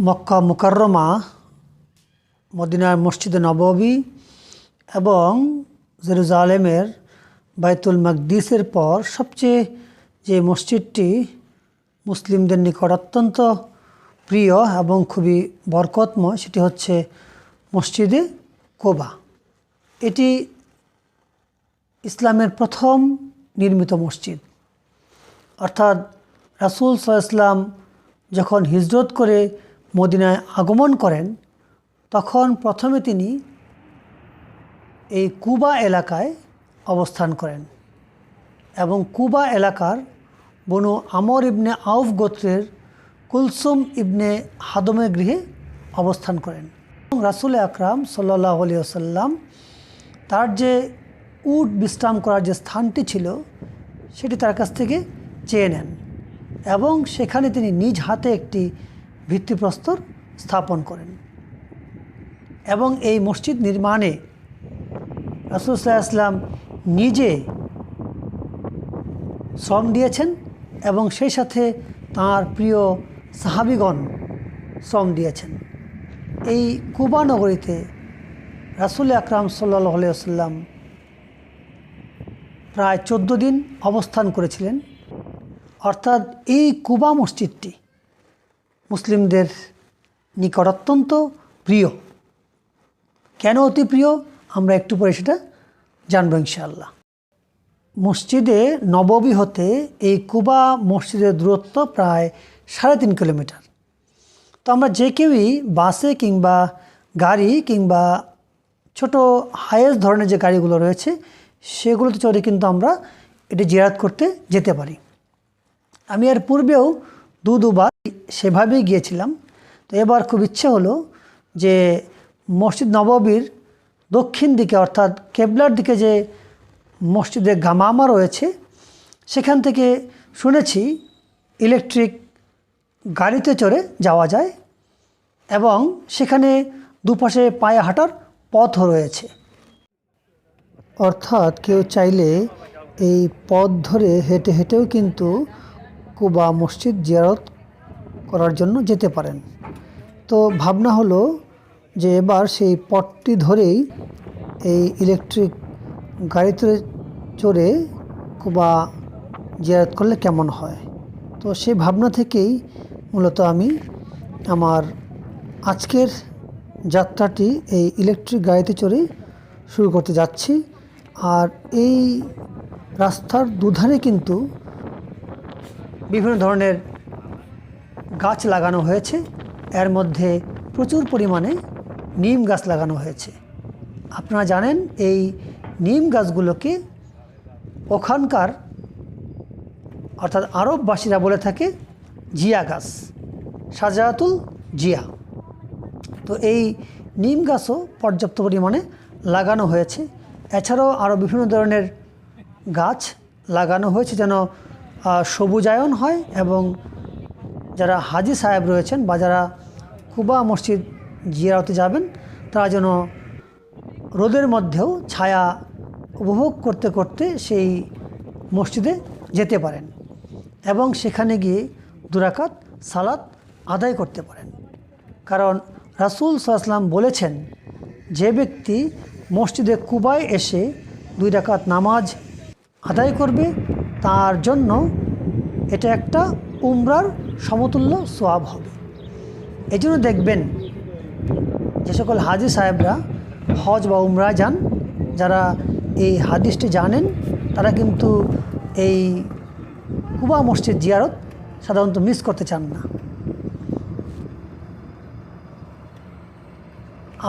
মক্কা মুকাররমা, মদিনার মসজিদে নববী এবং জেরুজালেমের বাইতুল মাকদিসের পর সবচেয়ে যে মসজিদটি মুসলিমদের নিকট অত্যন্ত প্রিয় এবং খুবই বরকতময়, সেটি হচ্ছে মসজিদে কোবা। এটি ইসলামের প্রথম নির্মিত মসজিদ। অর্থাৎ রাসুল সাল্লাম যখন হিজরত করে মদিনায় আগমন করেন, তখন প্রথমে তিনি এই কুবা এলাকায় অবস্থান করেন এবং কুবা এলাকার বনু আমর ইবনে আউফ গোত্রের কুলসুম ইবনে হাদমের গৃহে অবস্থান করেন। এবং রাসুল আকরাম সাল্লাহ আলী আসাল্লাম তার যে উট বিশ্রাম করার যে স্থানটি ছিল, সেটি তার কাছ থেকে চেয়ে নেন এবং সেখানে তিনি নিজ হাতে একটি ভিত্তিপ্রস্তর স্থাপন করেন। এবং এই মসজিদ নির্মাণে রাসুলসাল্লাহ আসলাম নিজে শ্রম দিয়েছেন এবং সেই সাথে তাঁর প্রিয় সাহাবিগণ শ্রম দিয়েছেন। এই কুবা নগরীতে রাসুল আকরাম সাল্লাহ আলিয়াল্লাম প্রায় চোদ্দ দিন অবস্থান করেছিলেন। অর্থাৎ এই কুবা মসজিদটি মুসলিমদের নিকট অত্যন্ত প্রিয়। কেন অতি প্রিয়? আমরা একটু পরে সেটা জানব ইনশাআল্লাহ। মসজিদে নববী হতে এই কুবা মসজিদের দূরত্ব প্রায় সাড়ে তিন কিলোমিটার। তো আমরা যে কেউই বাসে কিংবা গাড়ি কিংবা ছোট হায়েস্ট ধরনের যে গাড়িগুলো রয়েছে, সেগুলোতে চড়ে কিন্তু আমরা এটি জিয়ারাত করতে যেতে পারি। আমি এর পূর্বেও দু দুবার সেভাবেই গিয়েছিলাম। তো এবার খুব ইচ্ছে হলো যে মসজিদ নববীর দক্ষিণ দিকে অর্থাৎ কেবলার দিকে যে মসজিদে গামামা রয়েছে, সেখান থেকে শুনেছি ইলেকট্রিক গাড়িতে চড়ে যাওয়া যায় এবং সেখানে দুপাশে পায়ে হাঁটার পথও রয়েছে। অর্থাৎ কেউ চাইলে এই পথ ধরে হেঁটে হেঁটেও কিন্তু কুবা মসজিদ জিয়ারত করার জন্য যেতে পারেন। তো ভাবনা হলো যে এবার সেই পথটি ধরেই এই ইলেকট্রিক গাড়িতে চড়ে কুবা জিয়ারত করলে কেমন হয়? তো সেই ভাবনা থেকেই মূলত আমি আমার আজকের যাত্রাটি এই ইলেকট্রিক গাড়িতে চড়েই শুরু করতে যাচ্ছি। আর এই রাস্তার দুধারে কিন্তু বিভিন্ন ধরনের গাছ লাগানো হয়েছে। এর মধ্যে প্রচুর পরিমাণে নিম গাছ লাগানো হয়েছে। আপনারা জানেন, এই নিম গাছগুলোকে ওখানকার অর্থাৎ আরববাসীরা বলে থাকে জিয়া গাছ সাজাতুল জিয়া। তো এই নিম গাছও পর্যাপ্ত পরিমাণে লাগানো হয়েছে। এছাড়াও আরও বিভিন্ন ধরনের গাছ লাগানো হয়েছে যেন সবুজায়ন হয় এবং যারা হাজি সাহেব রয়েছেন বা যারা কুবা মসজিদ জিয়ারতে যাবেন, তারা যেন রোদের মধ্যেও ছায়া উপভোগ করতে করতে সেই মসজিদে যেতে পারেন এবং সেখানে গিয়ে দুরাকাত সালাত আদায় করতে পারেন। কারণ রাসুল সাল্লাম বলেছেন, যে ব্যক্তি মসজিদে কুবায় এসে দুই রাকাত নামাজ আদায় করবে তার জন্য এটা একটা উমরার সমতুল্য সোয়াব হবে। এই জন্য দেখবেন যে সকল হাজি সাহেবরা হজ বা উমরা যান, যারা এই হাদিসটি জানেন, তারা কিন্তু এই কুবা মসজিদ জিয়ারত সাধারণত মিস করতে চান না।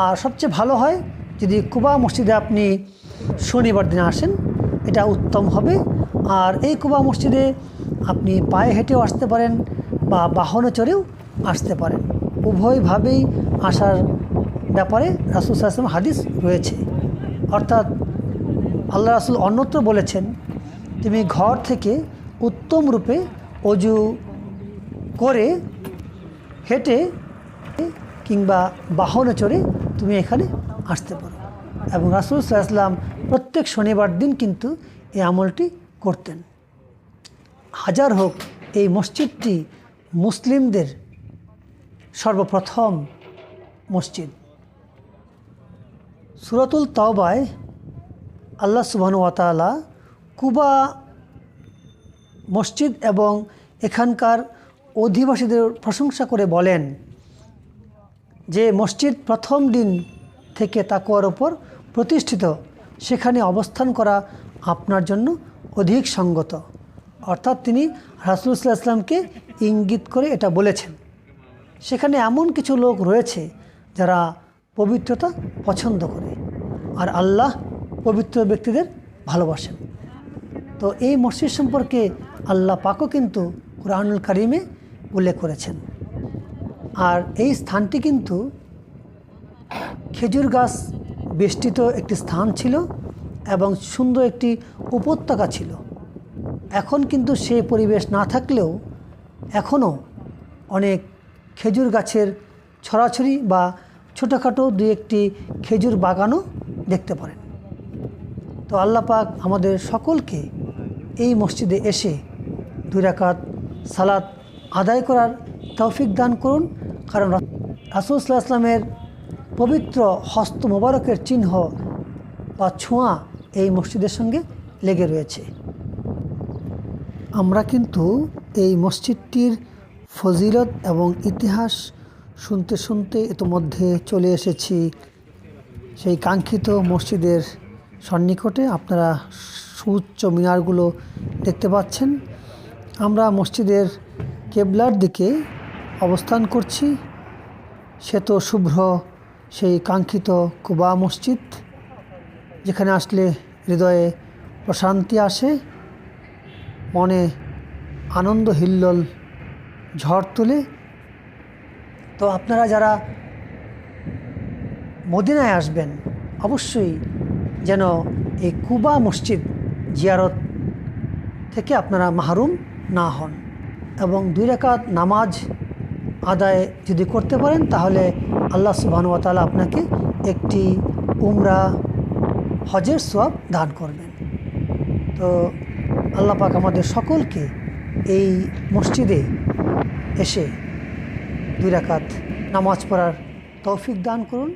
আর সবচেয়ে ভালো হয় যদি কুবা মসজিদে আপনি শনিবার দিনে আসেন, এটা উত্তম হবে। আর এই কুবা মসজিদে আপনি পায়ে হেঁটেও আসতে পারেন বা বাহনে চড়েও আসতে পারেন। উভয়ভাবেই আসার ব্যাপারে রাসুল সাল্লাম হাদিস রয়েছে। অর্থাৎ আল্লাহ রাসুল অন্যত্র বলেছেন, তুমি ঘর থেকে উত্তম রূপে অজু করে হেঁটে কিংবা বাহনে চড়ে তুমি এখানে আসতে পারো। এবং রাসুল সাল্লাম প্রত্যেক শনিবার দিন কিন্তু এই আমলটি করতেন। হাজার হোক, এই মসজিদটি মুসলিমদের সর্বপ্রথম মসজিদ। সুরাতুল তাওবায় আল্লাহ সুবহান ওয়াতালা কুবা মসজিদ এবং এখানকার অধিবাসীদের প্রশংসা করে বলেন যে মসজিদ প্রথম দিন থেকে তাকুয়ার ওপর প্রতিষ্ঠিত, সেখানে অবস্থান করা আপনার জন্য অধিক সঙ্গত। অর্থাৎ তিনি রাসুলুল্লাহ ইসলামকে ইঙ্গিত করে এটা বলেছেন। সেখানে এমন কিছু লোক রয়েছে যারা পবিত্রতা পছন্দ করে আর আল্লাহ পবিত্র ব্যক্তিদের ভালোবাসেন। তো এই মসজিদ সম্পর্কে আল্লাহ পাকও কিন্তু কোরআনুল কারিমে উল্লেখ করেছেন। আর এই স্থানটি কিন্তু খেজুর গাছ বেষ্টিত একটি স্থান ছিল। এবং সুন্দর একটি উপত্যকা ছিল। এখন কিন্তু সেই পরিবেশ না থাকলেও এখনও অনেক খেজুর গাছের ছড়াছড়ি বা ছোটোখাটো দুই একটি খেজুর বাগানও দেখতে পারেন। তো আল্লাহ পাক আমাদের সকলকে এই মসজিদে এসে দুই রাকাত সালাত আদায় করার তৌফিক দান করুন। কারণ রাসুলসাল্লাহ আসলামের পবিত্র হস্ত মোবারকের চিহ্ন বা ছোঁয়া এই মসজিদের সঙ্গে লেগে রয়েছে। আমরা কিন্তু এই মসজিদটির ফজিলত এবং ইতিহাস শুনতে শুনতে ইতোমধ্যে চলে এসেছি। সেই কাঙ্ক্ষিত মসজিদের সন্নিকটে আপনারা সুউচ্চ মিনারগুলো দেখতে পাচ্ছেন। আমরা মসজিদের কেবলার দিকে অবস্থান করছি। সে তো শুভ্র, সেই কাঙ্ক্ষিত কুবা মসজিদ। যেখানে আসলে হৃদয়ে প্রশান্তি আসে, মনে আনন্দ হিল্লোল ঝড় তোলে। তো আপনারা যারা মদিনায় আসবেন, অবশ্যই যেন এই কুবা মসজিদ জিয়ারত থেকে আপনারা মাহরুম না হন এবং দুই রেখাত নামাজ আদায় যদি করতে পারেন, তাহলে আল্লাহ সুবাহানুয়াতালা আপনাকে একটি উমরা হজের সোয়াব দান করবেন। তো আল্লাহ পাক আমাদের সকলকে এই মসজিদে এসে দুই রাকাত নামাজ পড়ার তৌফিক দান করুন।